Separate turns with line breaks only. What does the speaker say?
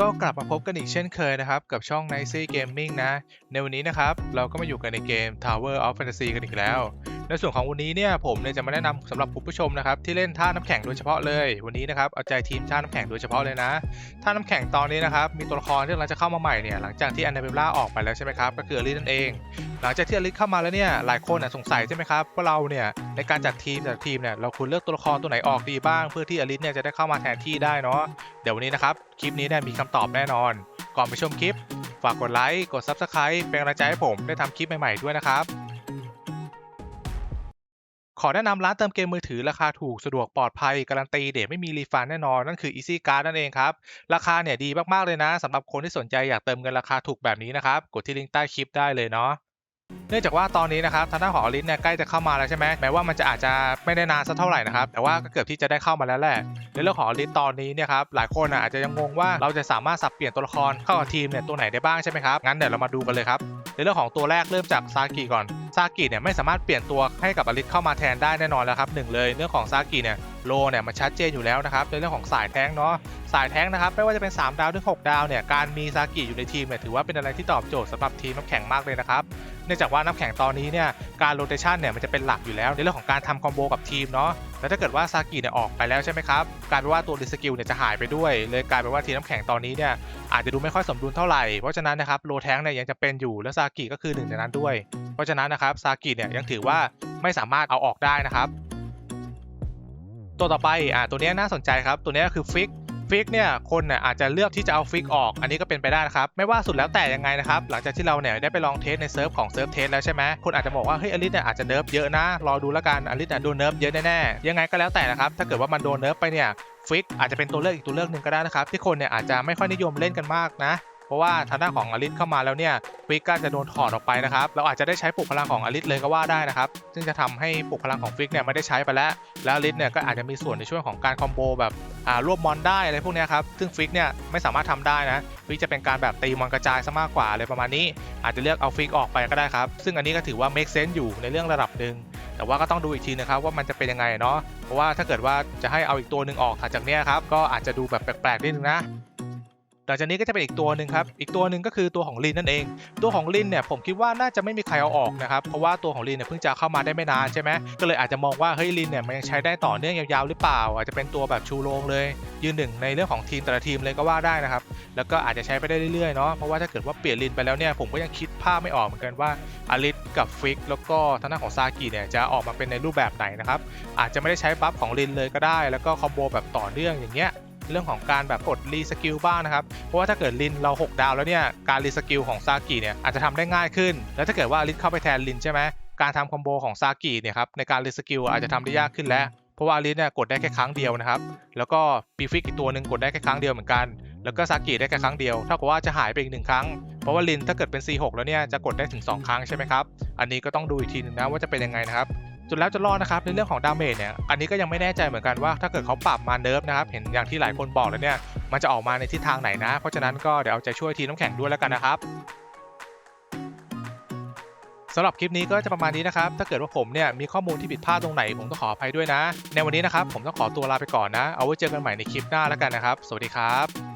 ก็กลับมาพบกันอีกเช่นเคยนะครับ กับช่อง n i c y Gaming นะ ในวันนี้นะครับ เราก็มาอยู่กันในเกม Tower of Fantasy กันอีกแล้ว ในส่วนของวันนี้เนี่ยผมเนี่ยจะมาแนะนำสำหรับคุณผู้ชมนะครับที่เล่นท่าน้ำแข็งโดยเฉพาะเลย วันนี้นะครับเอาใจทีมท่าน้ำแข็งโดยเฉพาะเลยนะท่าน้ำแข็งตอนนี้นะครับมีตัวละครที่กำลังจะเข้ามาใหม่เนี่ยหลังจากที่อันนาเบลล่าออกไปแล้วใช่ไหมครับก็คืออลิสนั่นเอง หลังจากที่อลิสเข้ามาแล้วเนี่ยหลายคนสงสัยใช่ไหมครับว่าเราเนี่ยในการจัดทีมจัดทีมเนี่ยเราควรเลือกตัวละครตัวไหนออกดีบ้าง เพื่อที่อลิสเนี่ยจะได้เข้ามาแทนที่ได้เนาะเดี๋ยววันนี้นะครับคลิปนี้เนี่ยมีคำตอบแน่นอน ก่อนไปชมคลิป ฝากกดไลค์กด Subscribe เป็นกำลังใจให้ผมได้ทำคลิปใหม่ๆด้วยนะครับ ขอแนะนำร้านเติมเกมมือถือราคาถูกสะดวกปลอดภัย การันตีเดทไม่มีรีฟันแน่นอน นั่นคือ Easy Card นั่นเองครับ ราคาเนี่ยดีมากๆเลยนะสำหรับคนที่สนใจอยากเติมเงินราคาถูกแบบนี้นะครับ กดที่ลิงก์ใต้คลิปได้เลยเนาะเนื่องจากว่าตอนนี้นะครับทางด้านของอลิสเนี่ยใกล้จะเข้ามาแล้วใช่ไหมแม้ว่ามันจะอาจจะไม่ได้นานสักเท่าไหร่นะครับแต่ว่าก็เกือบที่จะได้เข้ามาแล้วแหละในเรื่องของอลิสตอนนี้เนี่ยครับหลายคนอะอาจจะยังงงว่าเราจะสามารถสับเปลี่ยนตัวละครเข้ากับทีมเนี่ยตัวไหนได้บ้างใช่ไหมครับงั้นเดี๋ยวเรามาดูกันเลยครับ ในเรื่องของตัวแรกเริ่มจากซากิก่อนซากิเนี่ยไม่สามารถเปลี่ยนตัวให้กับอลิสเข้ามาแทนได้แน่นอนแล้วครับหนึ่งเลยเรื่องของซากิเนี่ย โลเนี่ยมันชัดเจนอยู่แล้วนะครับในเรื่องของสายแท้งเนาะสายแท้งนะครับไม่ว่าจะเป็น 3 ดาวถึง6ดาวเนี่ยการมีซากิอยู่ในทีมเนี่ยถือว่าเป็นอะไรที่ตอบโจทย์สำหรับทีมน้ำแข็งมากเลยนะครับเนื่องจากว่าน้ำแข็งตอนนี้เนี่ยการโรเตชันเนี่ยมันจะเป็นหลักอยู่แล้ว ในเรื่องของการทำคอมโบกับทีมเนาะแล้วถ้าเกิดว่าซากิเนี่ยออกไปแล้วใช่ไหมครับกลายเป็นว่าตัวรีสกิลเนี่ยจะหายไปด้วย เลยกลายเป็นว่าทีมน้ำแข็งตอนนี้เนี่ยอาจจะดูไม่ค่อยสมดุลเท่าไหร่เพราะฉะนั้นนะครับโลแทงเนี่ยยังจะเป็นอยู่และซากิก็คือหนึ่งในนั้นด้วย เพราะฉะนั้นนะครับซากิเนี่ยยังถือว่าไม่สามารถเอาออกได้นะครับ ตัวต่อไปอ่าตัวนี้น่าสนใจครับ ตัวนี้ยคือฟิกฟิกเนี่ยคนเนี่ยอาจจะเลือกที่จะเอาฟิกออก อันนี้ก็เป็นไปได้นะครับ ไม่ว่าสุดแล้วแต่ยังไงนะครับ หลังจากที่เราเนี่ยได้ไปลองเทสในเซิร์ฟของเซิร์ฟเทสแล้วใช่ไหมคนอาจจะบอกว่าเฮ้ยอลิสเนี่ยอาจจะเนิร์ฟเยอะนะ รอดูแล้วกันอลิสเนี่ยโดนเนิร์ฟเยอะแน่ๆยังไงก็แล้วแต่นะครับ ถ้าเกิดว่ามันโดนเนิร์ฟไปเนี่ยฟิกอาจจะเป็นตัวเลือกอีกตัวเลือกหนึ่งก็ได้นะครับที่คนเนี่ยอาจจะไม่ค่อยนิยมเล่นกันมากนะ เพราะว่าทางด้านของอลิสเข้ามาแล้วเนี่ยฟิกก็จะโดนถอดออกไปนะครับเราอาจจะได้ใช้ปลุกพลังของอลิสเลยก็ว่าได้นะครับซึ่งจะทำให้ปลุกพลังของฟิกเนี่ยไม่ได้ใช้ไปแล้ว แล้วอลิสเนี่ยก็อาจจะมีส่วนในช่วงของการคอมโบแบบอ่ารวบมอนได้อะไรพวกนี้ครับซึ่งฟิกเนี่ยไม่สามารถทำได้นะฟิกจะเป็นการแบบตีมอนกระจายซะมากกว่าอะไรประมาณนี้ อาจจะเลือกเอาฟิกออกไปก็ได้ครับซึ่งอันนี้ก็ถือว่า make sense อยู่ในเรื่องระดับหนึ่งแต่ว่าก็ต้องดูอีกทีนะครับว่ามันจะเป็นยังไงเนาะเพราะว่าถ้าเกิดว่าจะให้เอาอีกตัวหนึ่งออกถัดจากเนี้ยครับก็อาจจะดูแบบแปลกๆนิดนึงนะ หลังจากนี้ก็จะเป็นอีกตัวหนึ่งครับ อีกตัวหนึ่งก็คือตัวของลินนั่นเอง ตัวของลินเนี่ยผมคิดว่าน่าจะไม่มีใครเอาออกนะครับ เพราะว่าตัวของลินเนี่ยเพิ่งจะเข้ามาได้ไม่นานใช่ไหมก็เลยอาจจะมองว่าเฮ้ยลินเนี่ยมันยังใช้ได้ต่อเนื่องยาวๆหรือเปล่า อาจจะเป็นตัวแบบชูโรงเลย ยืนหนึ่งในเรื่องของทีมแต่ละทีมเลยก็ว่าได้นะครับ แล้วก็อาจจะใช้ไปได้เรื่อยๆเนาะ เพราะว่าถ้าเกิดว่าเปลี่ยนลินไปแล้วเนี่ยผมก็ยังคิดภาพไม่ออกเหมือนกันว่าอลิสกับฟิกแล้วก็ทางด้านของซากิเนี่ยจะออกมาเป็นในรูปแบบไหนนะครับ อาจจะไม่ได้ใช้บัฟของลินเลยก็ได้ แล้วก็คอมโบแบบต่อเนื่องอย่างเงี้ย เรื่องของการแบบกดรีสกิลบ้างนะครับ เพราะว่าถ้าเกิดลินเรา 6 ดาวแล้วเนี่ย การรีสกิลของซากิเนี่ยอาจจะทำได้ง่ายขึ้น แล้วถ้าเกิดว่าลินเข้าไปแทนลินใช่ไหมการทำคอมโบของซากิเนี่ยครับในการรีสกิลอาจจะทำได้ยากขึ้นแล้วเพราะว่าลินเนี่ยกดได้แค่ครั้งเดียวนะครับ แล้วก็ปีฟิกอีกตัวหนึ่งกดได้แค่ครั้งเดียวเหมือนกัน แล้วก็ซากิได้แค่ครั้งเดียวเท่ากับว่าจะหายไปอีกหนึ่งครั้ง เพราะว่าลินถ้าเกิดเป็น C6 แล้วเนี่ยจะกดได้ถึง 2 ครั้งใช่ไหมครับ อันนี้ก็ต้องดูอีกทีหนึงนะว่าจะเป็นยังไงนะครับ จนแล้วจะรอดนะครับในเรื่องของดาเมจเนี่ยอันนี้ก็ยังไม่แน่ใจเหมือนกันว่าถ้าเกิดเขาปรับมาเนิร์ฟนะครับเห็นอย่างที่หลายคนบอกแล้วเนี่ยมันจะออกมาในทิศทางไหนนะ เพราะฉะนั้นก็เดี๋ยวเอาใจช่วยทีมน้ำแข็งด้วยแล้วกันนะครับสำหรับคลิปนี้ก็จะประมาณนี้นะครับ ถ้าเกิดว่าผมเนี่ยมีข้อมูลที่ผิดพลาดตรงไหนผมต้องขออภัยด้วยนะ ในวันนี้นะครับผมต้องขอตัวลาไปก่อนนะ เอาไว้เจอกันใหม่ในคลิปหน้าแล้วกันนะครับ สวัสดีครับ